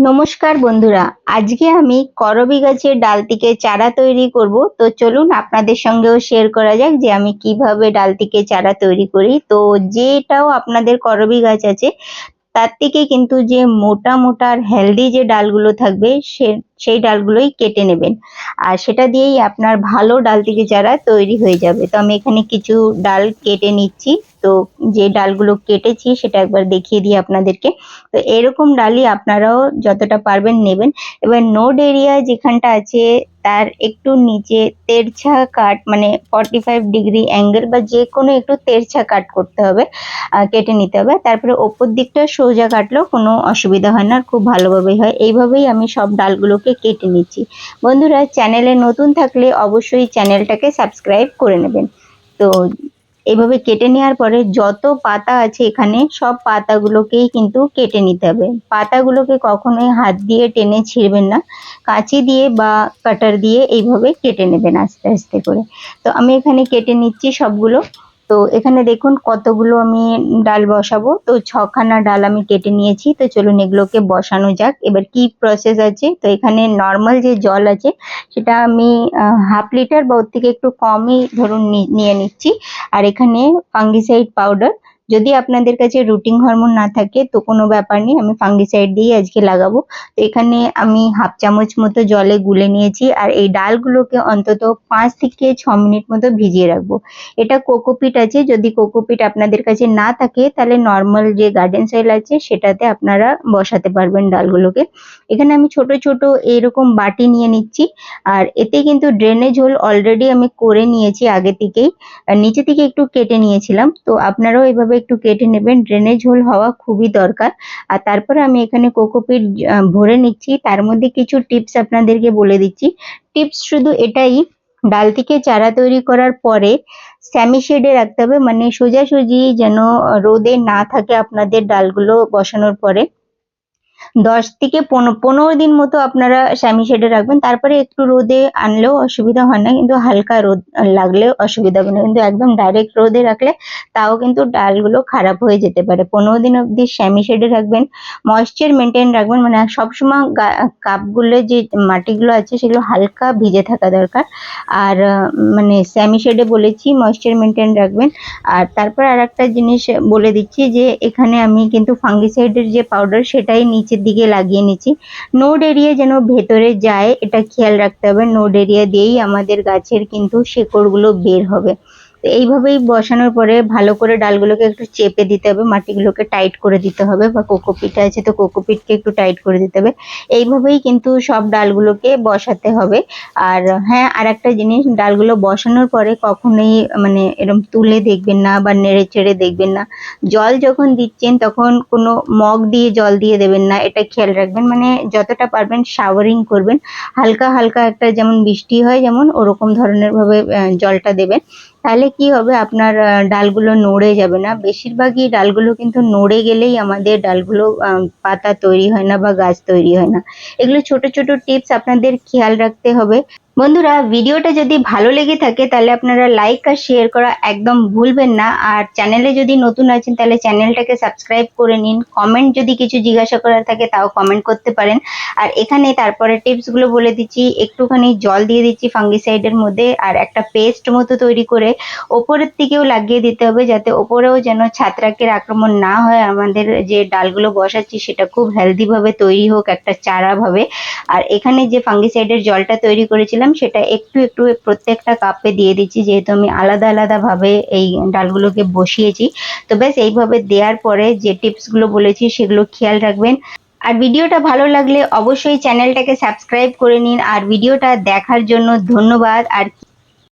নমস্কার বন্ধুরা, আজকে আমি করবি গাছের ডাল থেকে চারা তৈরি করব। তো চলুন আপনাদের সঙ্গেও শেয়ার করা যাক যে আমি কীভাবে ডাল থেকে চারা তৈরি করি। তো যেটাও আপনাদের করবি গাছ আছে তার থেকে কিন্তু যে মোটা মোটা আর হেলদি যে ডালগুলো থাকবে, সে, সেই ডালগুলোই কেটে নেবেন। আর সেটা দিয়েই আপনার ভালো ডাল থেকে চারা তৈরি হয়ে যাবে। তো আমি এখানে কিছু ডাল কেটে নিচ্ছি। তো যে ডালগুলো কেটেছি সেটা একবার দেখিয়ে দিই আপনাদেরকে। তো এরকম ডালই আপনারাও যতটা পারবেন নেবেন। এবার নোড এরিয়া যেখানটা আছে তার একটু নিচে তেরছা কাট মানে ফর্টি ফাইভ ডিগ্রি অ্যাঙ্গেল বা যে কোনো একটু তেরছা কাট করতে হবে কেটে নিতে হবে। তারপরে ওপর দিকটা সোজা কাটলেও কোনো অসুবিধা হয় না, আর খুব ভালোভাবেই হয়। এইভাবেই আমি সব ডালগুলোকে কেটে নিচ্ছি। বন্ধুরা, চ্যানেলে নতুন থাকলে অবশ্যই চ্যানেলটাকে সাবস্ক্রাইব করে নেবেন। তো এইভাবে কেটে নেওয়ার পরে যত পাতা আছে এখানে, সব পাতাগুলোকেই কিন্তু কেটে নিতে হবে। পাতাগুলোকে কখনোই হাত দিয়ে টেনে ছিঁড়বেন না। কাঁচি দিয়ে বা কাটার দিয়ে এইভাবে কেটে নেবেন আস্তে আস্তে করে। তো আমি এখানে কেটে নিচ্ছি সবগুলো। তো এখানে দেখুন কতগুলো আমি ডাল বসাবো। তো ছখানা ডাল আমি কেটে নিয়েছি। তো চলুন এগুলোকে বসানো যাক। এবার কি প্রসেস আছে? তো এখানে নর্মাল যে জল আছে, সেটা আমি হাফ লিটার বা ওর থেকে একটু কমই ধরুন নিয়ে নিচ্ছি। আর এখানে ফাঙ্গিসাইড পাউডার যদি আপনাদের কাছে রুটিন হরমোন না থাকে, তো কোনো ব্যাপার নেই, আমি ফাঙ্গিসাইড দিয়েই আজকে লাগাবো। তো এখানে আমি হাফ চামচ মতো জলে গুলে নিয়েছি, আর এই ডালগুলোকে অন্তত পাঁচ থেকে ছ মিনিট মতো ভিজিয়ে রাখব। এটা কোকোপিট আছে, যদি কোকোপিট আপনাদের কাছে না থাকে, তাহলে নর্মাল যে গার্ডেন সয়েল আছে, সেটাতে আপনারা বসাতে পারবেন ডালগুলোকে। এখানে আমি ছোট ছোট এরকম বাটি নিয়ে নিচ্ছি, আর এতে কিন্তু ড্রেনেজ হোল অলরেডি আমি করে নিয়েছি আগে থেকেই। নিচে থেকে একটু কেটে নিয়েছিলাম, তো আপনারাও এভাবে একটু কেটে নেবেন। ড্রেনেজ হোল হওয়া খুবই দরকার। আর তারপরে আমি এখানে কোকোপিট ভরে নিচ্ছি। তার মধ্যে কিছু টিপস আপনাদেরকে বলে দিচ্ছি। টিপস শুধু এটাই, ডাল থেকে চারা তৈরি করার পরে স্যামি শেডে রাখতে হবে। মানে সোজাসুজি যেন রোদে না থাকে আপনাদের ডালগুলো বসানোর পরে। দশ থেকে পনেরো দিন মতো আপনারা স্যামি শেডে রাখবেন। তারপরে একটু রোদে আনলেও অসুবিধা হয় না, কিন্তু হালকা রোদ লাগলেও অসুবিধা হবে না। কিন্তু একদম ডাইরেক্ট রোদে রাখলে তাও কিন্তু ডালগুলো খারাপ হয়ে যেতে পারে। পনেরো দিন অবধি স্যামি শেডে রাখবেন ময়েশ্চার মেনটেন রাখবেন। মানে সবসময় কাপগুলো যে মাটিগুলো আছে সেগুলো হালকা ভিজে থাকা দরকার। আর মানে স্যামি শেডে বলেছি ময়েশ্চার মেনটেন রাখবেন। আর তারপর আর একটা জিনিস বলে দিচ্ছি যে এখানে আমি কিন্তু ফাঙ্গিসাইডের যে পাউডার সেটাই নিচের দিকে লাগিয়ে নিচ্ছি। নোড এরিয়া যেন ভেতরে যায়, এটা খেয়াল রাখতে হবে। নোড এরিয়া দিয়েই আমাদের গাছের কিন্তু শেকড়গুলো বের হবে। এইভাবেই বসানোর পরে ভালো করে ডালগুলোকে একটু চেপে দিতে হবে, মাটিগুলোকে টাইট করে দিতে হবে বা কোকোপিট আছে তো কোকোপিটকে একটু টাইট করে দিতে হবে। এইভাবেই কিন্তু সব ডালগুলোকে বসাতে হবে। আর হ্যাঁ আর একটা জিনিস, ডালগুলো বসানোর পরে কখনোই মানে এরকম তুলে দেখবেন না বা নেড়ে চেড়ে দেখবেন না। জল যখন দিচ্ছেন তখন কোনো মগ দিয়ে জল দিয়ে দেবেন না, এটা খেয়াল রাখবেন। মানে যতটা পারবেন শাওয়ারিং করবেন। হালকা হালকা একটা যেমন বৃষ্টি হয় যেমন, ওরকম ধরনের ভাবে জলটা দেবেন। তাহলে কি হবে? আপনার ডালগুলো নড়ে যাবে না। বেশিরভাগই ডালগুলো কিন্তু নড়ে গেলেই আমাদের ডালগুলো পাতা তৈরি হয় না বা গাছ তৈরি হয় না। এগুলো ছোট ছোট টিপস আপনাদের খেয়াল রাখতে হবে। বন্ধুরা, ভিডিওটা যদি ভালো লেগে থাকে, তাহলে আপনারা লাইক আর শেয়ার করা একদম ভুলবেন না। আর চ্যানেলে যদি নতুন আছেন, তাহলে চ্যানেলটাকে সাবস্ক্রাইব করে নিন। কমেন্ট যদি কিছু জিজ্ঞাসা করার থাকে, তাও কমেন্ট করতে পারেন। আর এখানে তারপরে টিপসগুলো বলে দিচ্ছি। একটুখানি জল দিয়ে দিচ্ছি ফাঙ্গিসাইডের মধ্যে, আর একটা পেস্ট মতো তৈরি করে ওপরের দিকেও লাগিয়ে দিতে হবে, যাতে ওপরেও যেন ছাত্রাকের আক্রমণ না হয়। আমাদের যে ডালগুলো বসাচ্ছি, সেটা খুব হেলদি ভাবে তৈরি হোক, একটা চারা ভাবে। আর এখানে যে ফাঙ্গিসাইডের জলটা তৈরি করেছিলাম সেটা একটু একটু প্রত্যেকটা কাপে দিয়ে দিচ্ছি, যেহেতু আমি আলাদা আলাদা ভাবে এই ডালগুলোকে বসিয়েছি। তো ব্যাস, এইভাবে দেওয়ার পরে যে টিপসগুলো বলেছি, সেগুলো খেয়াল রাখবেন। আর ভিডিওটা ভালো লাগলে অবশ্যই চ্যানেলটাকে সাবস্ক্রাইব করে নিন। আর ভিডিওটা দেখার জন্য ধন্যবাদ। আর